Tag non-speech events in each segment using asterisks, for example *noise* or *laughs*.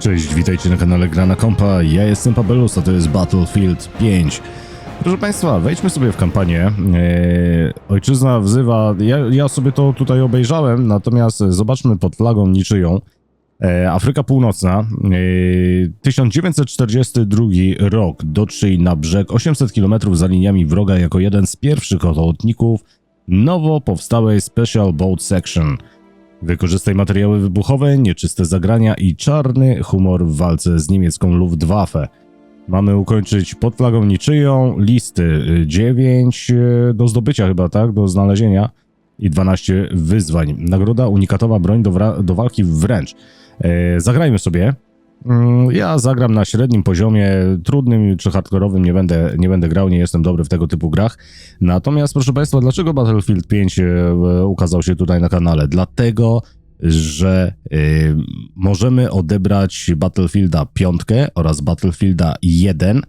Cześć, witajcie na kanale Grana Kompa. Ja jestem Pabelus, a to jest Battlefield 5. Proszę Państwa, wejdźmy sobie w kampanię. Eee, ojczyzna wzywa. Ja, ja sobie to tutaj obejrzałem, natomiast zobaczmy pod flagą niczyją. Eee, Afryka Północna, eee, 1942 rok, dotrzyj na brzeg 800 km za liniami wroga jako jeden z pierwszych ochotników nowo powstałej Special Boat Section. Wykorzystaj materiały wybuchowe, nieczyste zagrania i czarny humor w walce z niemiecką Luftwaffe. Mamy ukończyć pod flagą niczyją listy 9 do zdobycia chyba, tak? Do znalezienia i 12 wyzwań. Nagroda unikatowa broń do, do walki wręcz. E, zagrajmy sobie. Mm, Ja zagram na średnim poziomie, trudnym czy hardkorowym nie będę, nie będę grał, nie jestem dobry w tego typu grach. Natomiast, proszę Państwa, dlaczego Battlefield 5 e, ukazał się tutaj na kanale? Dlatego, że e, możemy odebrać Battlefielda 5 oraz Battlefielda 1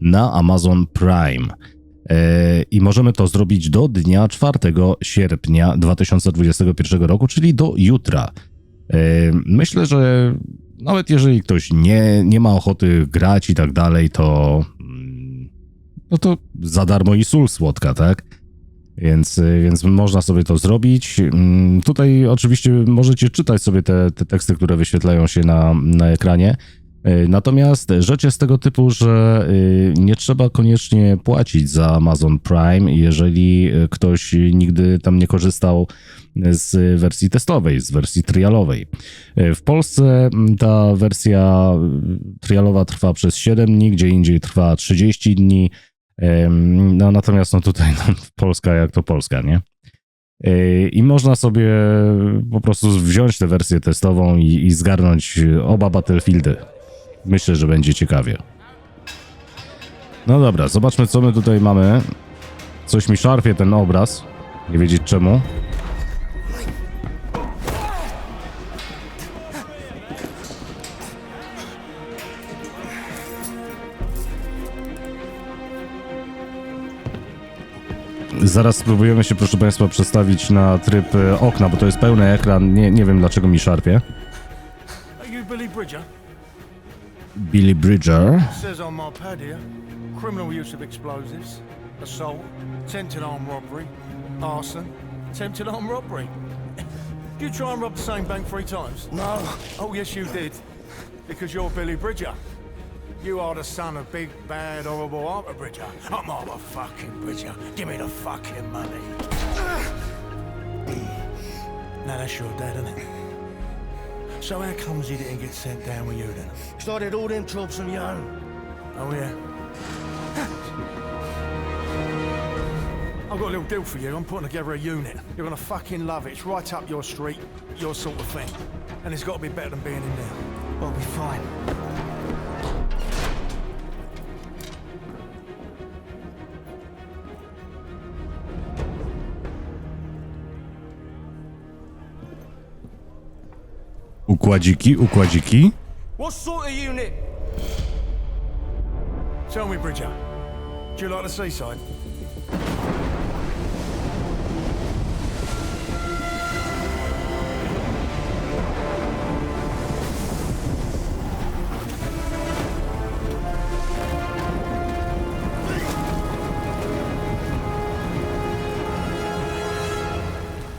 na Amazon Prime. E, I możemy to zrobić do dnia 4 sierpnia 2021 roku, czyli do jutra. Myślę, że nawet jeżeli ktoś nie, nie ma ochoty grać i tak dalej, to mm, no to za darmo i sól słodka, tak? Więc, więc można sobie to zrobić. Mm, Tutaj oczywiście możecie czytać sobie te, te teksty, które wyświetlają się na, na ekranie. Y, Natomiast rzecz jest tego typu, że y, nie trzeba koniecznie płacić za Amazon Prime, jeżeli y, ktoś nigdy tam nie korzystał z wersji testowej, z wersji trialowej. Y, W Polsce ta wersja y, trialowa trwa przez 7 dni, gdzie indziej trwa 30 dni. No natomiast no tutaj no, *laughs* Polska jak to Polska, nie? I można sobie po prostu wziąć tę wersję testową i, i zgarnąć oba Battlefieldy. Myślę, że będzie ciekawie. No dobra, zobaczmy co my tutaj mamy. Coś mi szarpie ten obraz. Nie wiedzieć czemu. Zaraz spróbujemy się, proszę Państwa, przestawić na tryb e, okna, bo to jest pełny ekran. Nie, nie wiem dlaczego mi szarpie. Are you Billy Bridger? Billy Bridger. Says on my pad here. Criminal use of explosives, assault, attempted armed robbery, arson, attempted armed robbery. *laughs* Did you try and rob the same bank three times? No. Oh, yes, you did. Because you're Billy Bridger. You are the son of big, bad, horrible Arthur Bridger. I'm Arthur fucking Bridger. Give me the fucking money. *sighs* now that's your dad, isn't it? So how comes he didn't get sent down with you then? Started all them jobs on your own. Oh yeah. I've got a little deal for you. I'm putting together a unit. You're gonna fucking love it. It's right up your street, your sort of thing. And it's got to be better than being in there. I'll be fine. Układziki, układziki. What sort of unit? Tell me, Bridger. Do you like the seaside?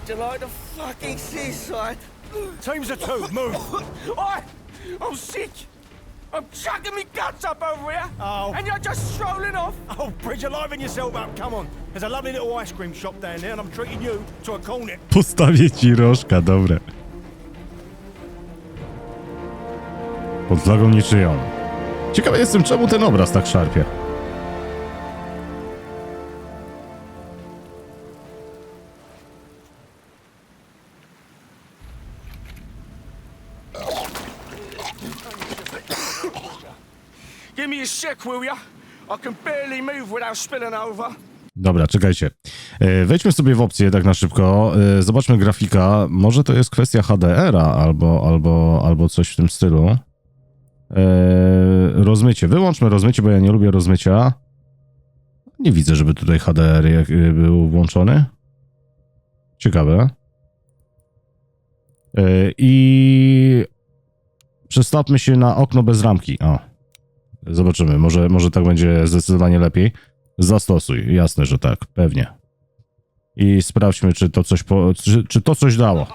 Do you like the fucking seaside? Teams of two, move. I, I'm sick. I'm chucking me guts up over here. Oh. And you're just strolling off. Oh, Bridger, liven yourself up. Come on. There's a lovely little ice cream shop down there, and I'm treating you to a cornet. Postawię ci rożka, dobre. Pod flagą niczyją. Ciekawy jestem, czemu ten obraz tak szarpie. I can barely move without spilling over. Dobra, czekajcie. E, Wejdźmy sobie w opcję tak na szybko. E, Zobaczmy grafika. Może to jest kwestia HDR-a albo, albo, albo coś w tym stylu. E, Rozmycie. Wyłączmy rozmycie, bo ja nie lubię rozmycia. Nie widzę, żeby tutaj HDR był włączony. Ciekawe. I Przestawmy się na okno bez ramki. O. Zobaczymy, może, może tak będzie zdecydowanie lepiej. Zastosuj, jasne, że tak, pewnie. I sprawdźmy, czy to coś, po, czy, czy to coś dało.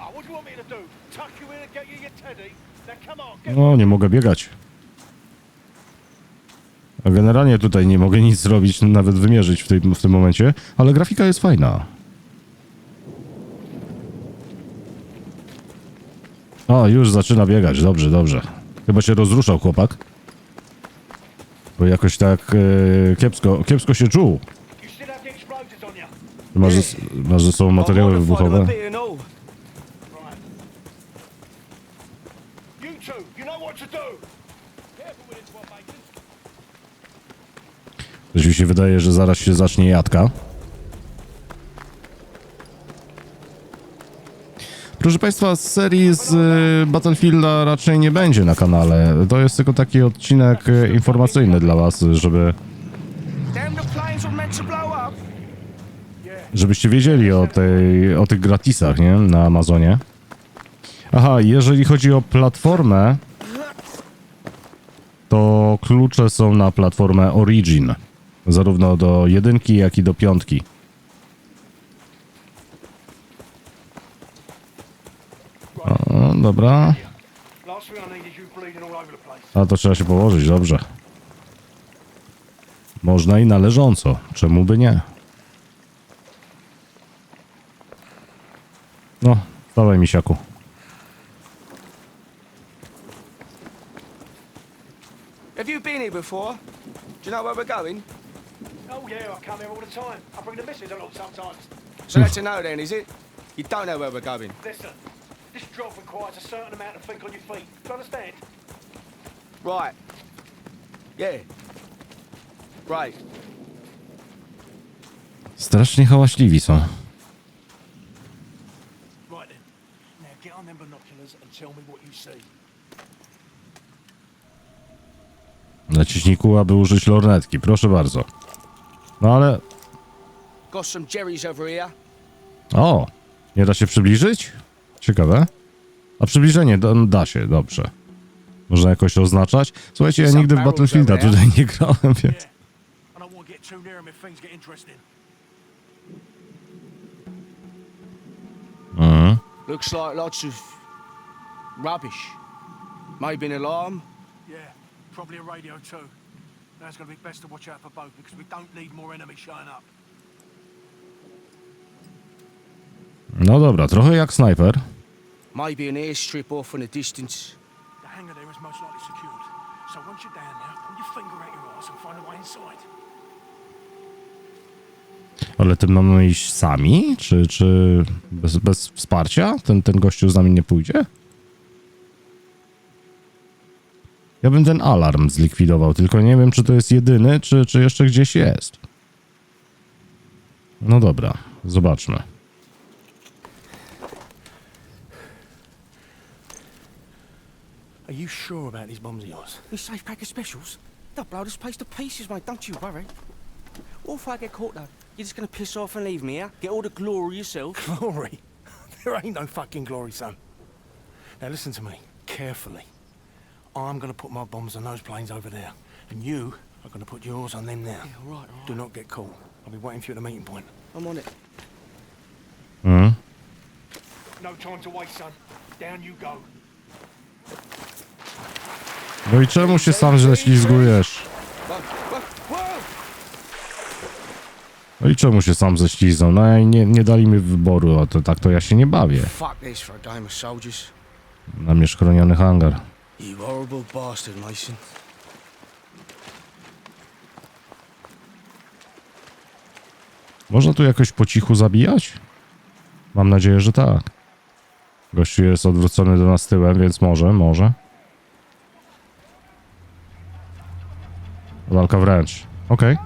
Get No, nie mogę biegać. A generalnie tutaj nie mogę nic zrobić, nawet wymierzyć w, tej, w tym momencie, ale grafika jest fajna. O, już zaczyna biegać, dobrze, dobrze. Chyba się rozruszał chłopak. Bo jakoś tak e, kiepsko, kiepsko się czuł. Masz, masz ze sobą materiały wybuchowe? Coś mi się wydaje, że zaraz się zacznie jadka. Proszę Państwa, z serii z y, Battlefielda raczej nie będzie na kanale. To jest tylko taki odcinek y, informacyjny dla Was, żeby, żebyście wiedzieli o, tej, o tych gratisach, nie? Na Amazonie. Aha, jeżeli chodzi o platformę, to klucze są na platformę Origin. Zarówno do jedynki, jak i do piątki. O, dobra. Last thing I need is you bleeding all over place. A to trzeba się położyć, dobrze. Można i należąco. Czemu by nie? No, dawaj misiaku. Have you been here before? Do you know where we're going? Oh yeah, I come here all the time. I bring the missus along sometimes. So that's a no then, is it? You don't know where we're going. Listen, this job requires a certain amount of think on your feet. Do you understand? Right. Yeah. Right. Strasznie hałaśliwi są. Right then. Now get on them binoculars and tell me what you see. Naciśnij kół, aby użyć lornetki. Proszę bardzo. No ale... Got some Jerry's over here. O! Nie da się przybliżyć? Ciekawe. A przybliżenie da, da się, dobrze. Można jakoś oznaczać? Słuchajcie, ja nigdy w Battlefielda tutaj nie grałem, więc... Mhm. Looks like lots of rubbish. Maybe an alarm. Yeah, probably a radio too. Now it's going to be best to watch out for both because we don't need more enemies showing up. No dobra, trochę jak snajper. Maybe an airstrip off in the distance. The hangar there is most likely secured. So once you're down there, pull your finger out your ass and find a way inside. Ale tym mamy iść sami? Czy, czy bez, bez wsparcia? Ten, ten gościu z nami nie pójdzie? Ja bym ten alarm zlikwidował, tylko nie wiem, czy to jest jedyny, czy, czy jeszcze gdzieś jest. No dobra, zobaczmy. Sure about these bombs of yours? These safe pack of specials. They'll blow this place to pieces, mate. Don't you worry. What if I get caught, though? You're just gonna piss off and leave me, yeah? Get all the glory yourself? *laughs* Glory? *laughs* there ain't no fucking glory, son. Now listen to me, carefully. I'm gonna put my bombs on those planes over there, and you are gonna put yours on them now. all right, all right. Do not get caught. I'll be waiting for you at the meeting point. I'm on it. Mhm. No time to waste, son. Down you go. No i czemu się sam źle ślizgujesz? No i czemu się sam ześliznął? No i nie, nie dali mi wyboru, a to tak to ja się nie bawię. Na mnie szkoleniony hangar. Można tu jakoś po cichu zabijać? Mam nadzieję, że tak. Gościu jest odwrócony do nas tyłem, więc może, może. Walka wręcz. Okej.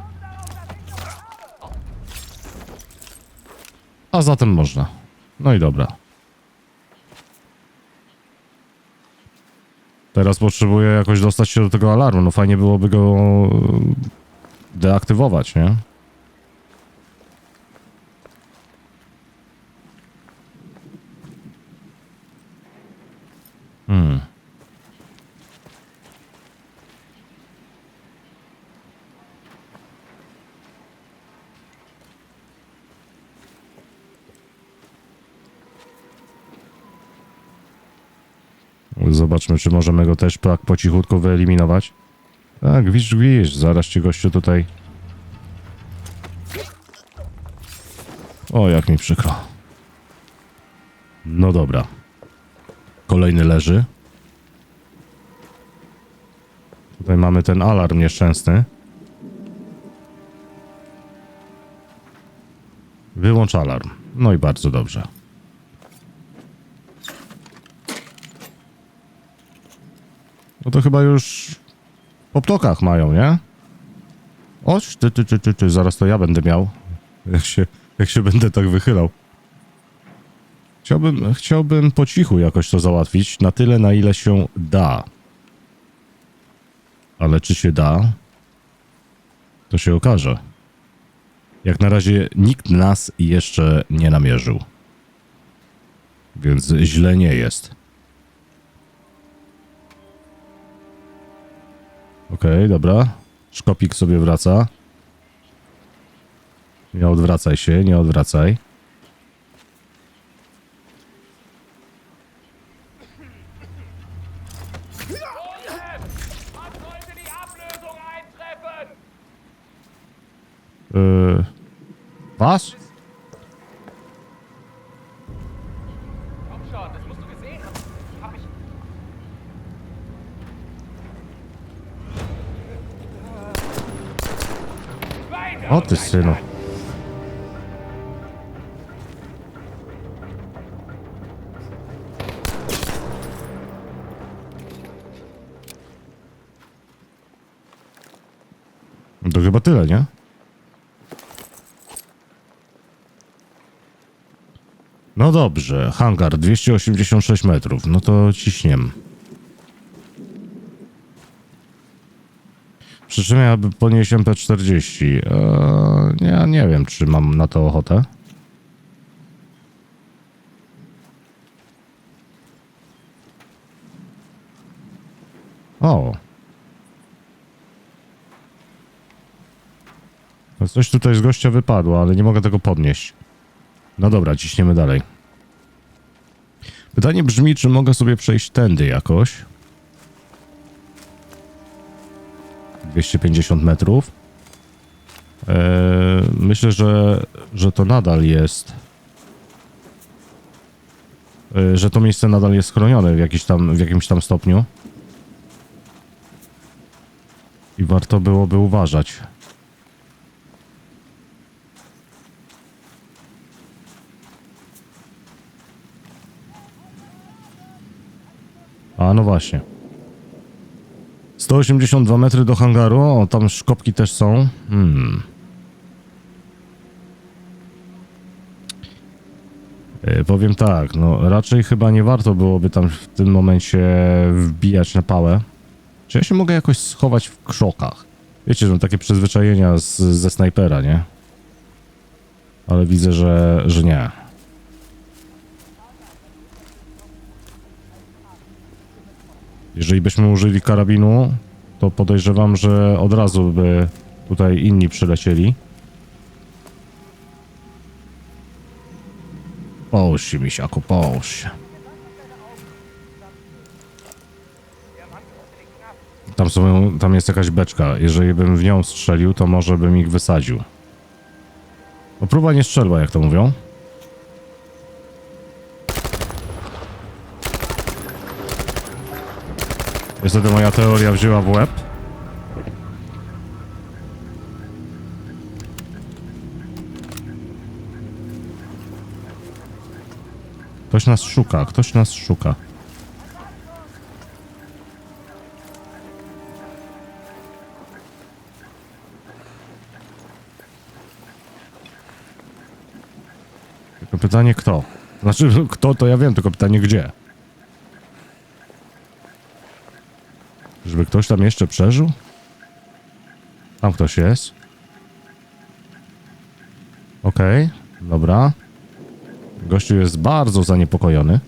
A zatem można. No i dobra. Teraz potrzebuję jakoś dostać się do tego alarmu. No fajnie byłoby go e, deaktywować, nie? Zobaczmy, czy możemy go też tak po cichutku wyeliminować. Tak, gwizdź, gwizdź. Zaraz ci gościu tutaj... O, jak mi przykro. No dobra. Kolejny leży. Tutaj mamy ten alarm nieszczęsny. Wyłącz alarm. No i bardzo dobrze. No to chyba już po ptokach mają, nie? Oś, ty, ty, ty, ty, ty, zaraz to ja będę miał. Jak się, jak się będę tak wychylał. Chciałbym, chciałbym po cichu jakoś to załatwić, na tyle, na ile się da. Ale czy się da? To się okaże. Jak na razie nikt nas jeszcze nie namierzył. Więc źle nie jest. Okej, dobra. Szkopik sobie wraca. Nie odwracaj się, nie odwracaj. Yy, was? Ty synu. No To chyba tyle, nie? No dobrze, hangar 286 metrów, no to ciśniem. Przy czym ja by podnieść MP40. Eee, ja nie wiem, czy mam na to ochotę. O. Coś tutaj z gościa wypadło, ale nie mogę tego podnieść. No dobra, ciśniemy dalej. Pytanie brzmi, czy mogę sobie przejść tędy jakoś? 250 metrów. Eee, myślę, że, że to nadal jest. Eee, że to miejsce nadal jest chronione w, jakiś tam, w jakimś tam stopniu. I warto byłoby uważać. A no właśnie. 182 metry do hangaru. O, tam szkopki też są. Hmm. E, powiem tak, no raczej chyba nie warto byłoby tam w tym momencie wbijać na pałę. Czy ja się mogę jakoś schować w krzokach? Wiecie, że mam takie przyzwyczajenia z, ze snajpera, nie? Ale widzę, że, że nie. Jeżeli byśmy użyli karabinu, to podejrzewam, że od razu by tutaj inni przylecieli. Połóż się, misiaku, połóż się. Tam, są, tam jest jakaś beczka. Jeżeli bym w nią strzelił, to może bym ich wysadził. No próba nie strzelba, jak to mówią. Niestety moja teoria wzięła w łeb. Ktoś nas szuka, ktoś nas szuka. Tylko pytanie kto? Znaczy *laughs* kto to ja wiem, tylko pytanie gdzie. Żeby ktoś tam jeszcze przeżył? Tam ktoś jest. Okej, dobra. Gościu jest bardzo zaniepokojony.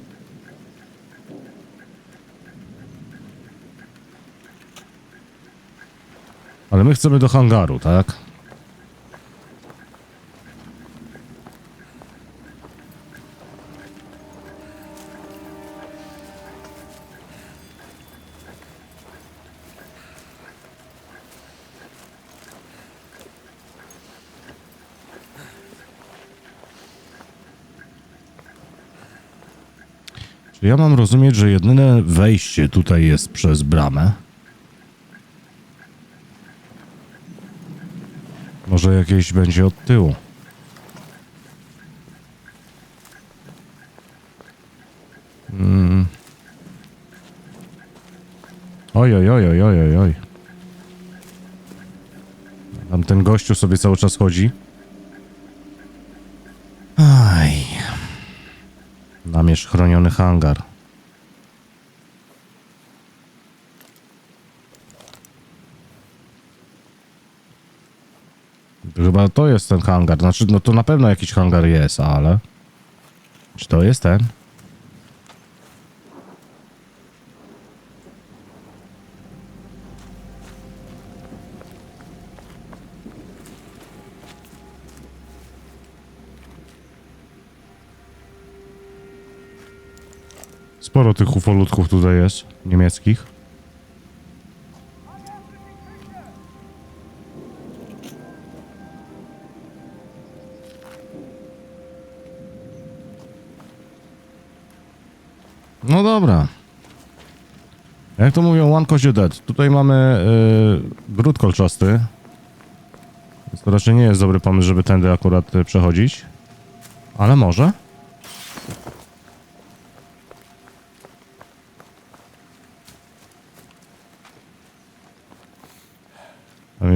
Ale my chcemy do hangaru, tak? Czy ja mam rozumieć, że jedyne wejście tutaj jest przez bramę? Może jakieś będzie od tyłu. Mm. Oj, oj, oj, oj, oj, oj. Tam ten gościu sobie cały czas chodzi. Namierz chroniony hangar. Chyba to jest ten hangar. Znaczy, no to na pewno jakiś hangar jest, ale... Czy to jest ten? Tych ufolutków tutaj jest, niemieckich. No dobra. Jak to mówią, one you dead. Tutaj mamy yy, gród kolczasty. To raczej nie jest dobry pomysł, żeby tędy akurat y, przechodzić. Ale może?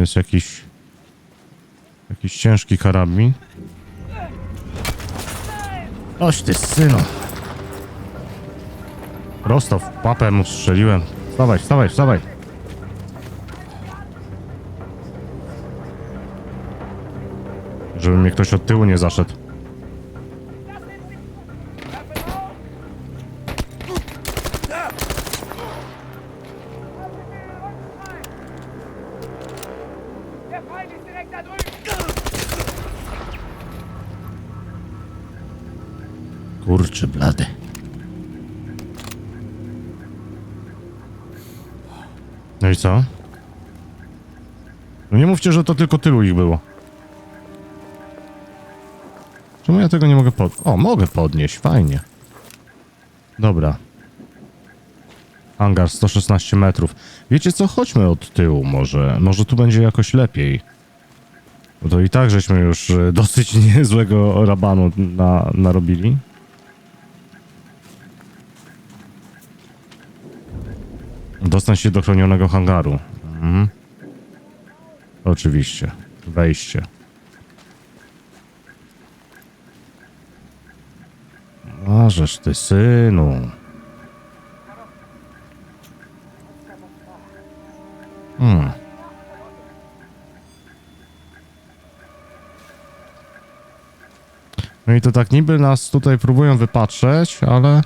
Jest jakiś... Jakiś ciężki karabin. Oś ty syno. Prosto w papę mu strzeliłem. Wstawaj, wstawaj, wstawaj. Żeby mnie ktoś od tyłu nie zaszedł. Blady. No i co? No nie mówcie, że to tylko tylu ich było. Czemu ja tego nie mogę pod... O, mogę podnieść, fajnie. Dobra. Hangar 116 metrów. Wiecie co? Chodźmy od tyłu może. Może tu będzie jakoś lepiej. Bo to i tak żeśmy już e, dosyć *laughs* niezłego rabanu na, narobili. Dostać się do chronionego hangaru. Mhm. Oczywiście. Wejście. Możesz ty, synu. Hmm. No i to tak niby nas tutaj próbują wypatrzeć, ale...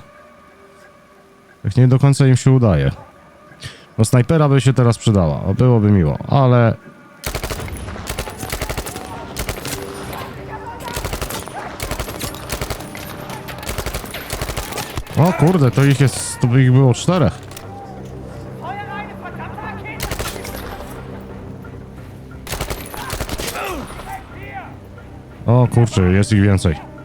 Tak nie do końca im się udaje. No snajpera by się teraz przydała, byłoby miło, ale... O kurde, to ich jest, to by ich było czterech. O kurczę, jest ich więcej.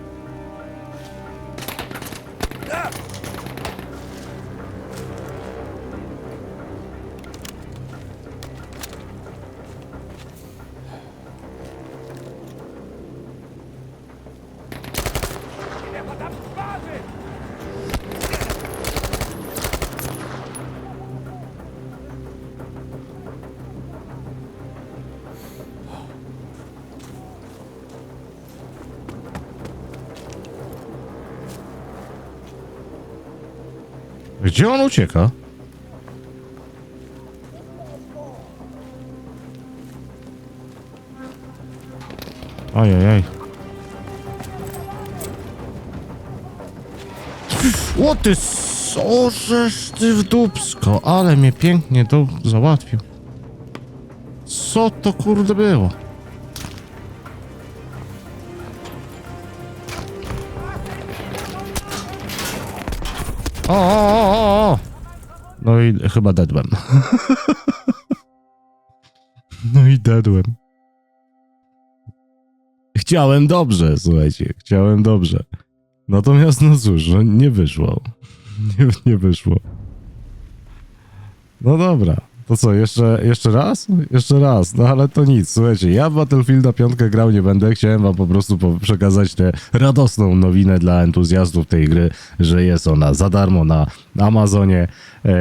Gdzie on ucieka? Ojej. Ty sożesz ty w dupsko, ale mnie pięknie to załatwił. Co to kurde było? O, o, o, o. No i chyba dedłem. *laughs* no i dedłem. Chciałem dobrze, słuchajcie, chciałem dobrze. Natomiast no cóż, no nie wyszło. *laughs* Nie, nie wyszło. No dobra. To co, jeszcze, jeszcze raz? Jeszcze raz, no ale to nic, słuchajcie, ja w Battlefielda 5 grał nie będę, chciałem wam po prostu po przekazać tę radosną nowinę dla entuzjastów tej gry, że jest ona za darmo na Amazonie, e,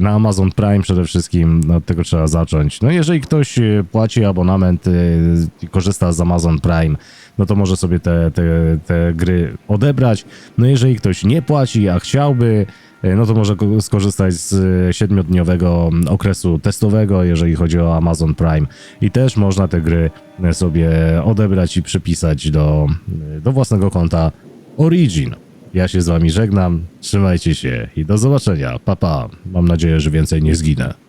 na Amazon Prime przede wszystkim, od tego trzeba zacząć. No jeżeli ktoś e, płaci abonament e, i korzysta z Amazon Prime, no to może sobie te, te, te gry odebrać. No jeżeli ktoś nie płaci, a chciałby, no to może ko- skorzystać z e, siedmiodniowego okresu testowego, jeżeli chodzi o Amazon Prime. I też można te gry e, sobie odebrać i przypisać do, e, do własnego konta Origin. Ja się z wami żegnam, trzymajcie się i do zobaczenia. Pa, pa. Mam nadzieję, że więcej nie zginę.